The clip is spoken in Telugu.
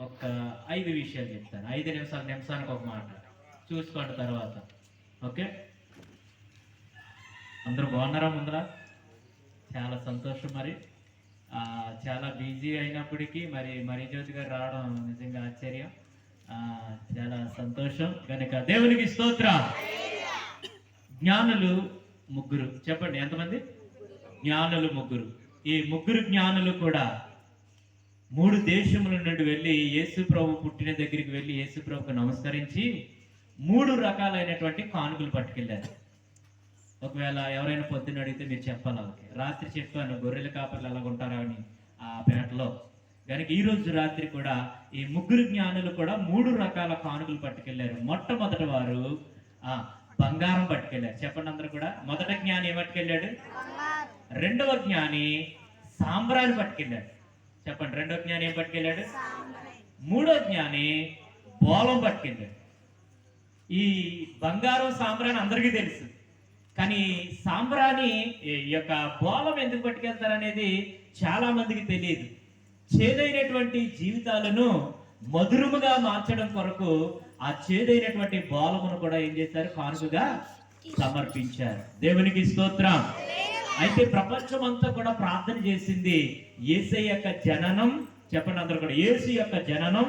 ఒక ఐదు విషయాలు చెప్తాను. ఐదు నిమిషాలు నిమిషానికి ఒక మాట. చూసుకోండి తర్వాత. ఓకే? అందరూ బాగున్నారా ముందర? చాలా సంతోషం మరి. ఆ, చాలా బిజీ అయినప్పటికీ మరి మరిజ్యోతి గారు రావడం నిజంగా ఆశ్చర్యం. ఆ, చాలా సంతోషం. కనుక దేవునికి స్తోత్ర. జ్ఞానులు ముగ్గురు. చెప్పండి ఎంతమంది? జ్ఞానులు ముగ్గురు. ఈ ముగ్గురు జ్ఞానులు కూడా మూడు దేశముల నుండి వెళ్ళి యేసు ప్రభు పుట్టిన దగ్గరికి వెళ్ళి యేసు ప్రభుకు నమస్కరించి మూడు రకాలైనటువంటి కానుకలు పట్టుకెళ్ళారు. ఒకవేళ ఎవరైనా పొద్దున్న అడిగితే మీరు చెప్పాలి వాళ్ళకి. రాత్రి చెప్పాను గొర్రెల కాపర్లు ఎలా ఉంటారా అని ఆ పేటలో. కనుక ఈ రోజు రాత్రి కూడా ఈ ముగ్గురు జ్ఞానులు కూడా మూడు రకాల కానుకలు పట్టుకెళ్ళారు. మొట్టమొదటి వారు ఆ బంగారం పట్టుకెళ్ళారు. చెప్పండి అందరూ కూడా. మొదట జ్ఞాని ఏం పట్టుకెళ్ళాడు? రెండవ జ్ఞాని సాంబ్రాన్ని పట్టుకెళ్ళాడు. చెప్పండి. రెండో జ్ఞాని ఏం పట్టుకెళ్ళాడు? మూడో జ్ఞాని బోలం పట్టుకెళ్ళాడు. ఈ బంగారం సాంబ్రాని అందరికీ తెలుసు. కానీ సాంబ్రాని ఈ యొక్క బోలం ఎందుకు పట్టుకెళ్తారనేది చాలా మందికి తెలియదు. చేదైనటువంటి జీవితాలను మధురముగా మార్చడం కొరకు ఆ చేదైనటువంటి బోలమును కూడా ఏం చేశారు? కానుకగా సమర్పించారు. దేవునికి స్తోత్రం. అయితే ప్రపంచం అంతా కూడా ప్రార్థన చేసింది ఏసై యొక్క జననం చెప్పండి అందరూ కూడా ఏసు యొక్క జననం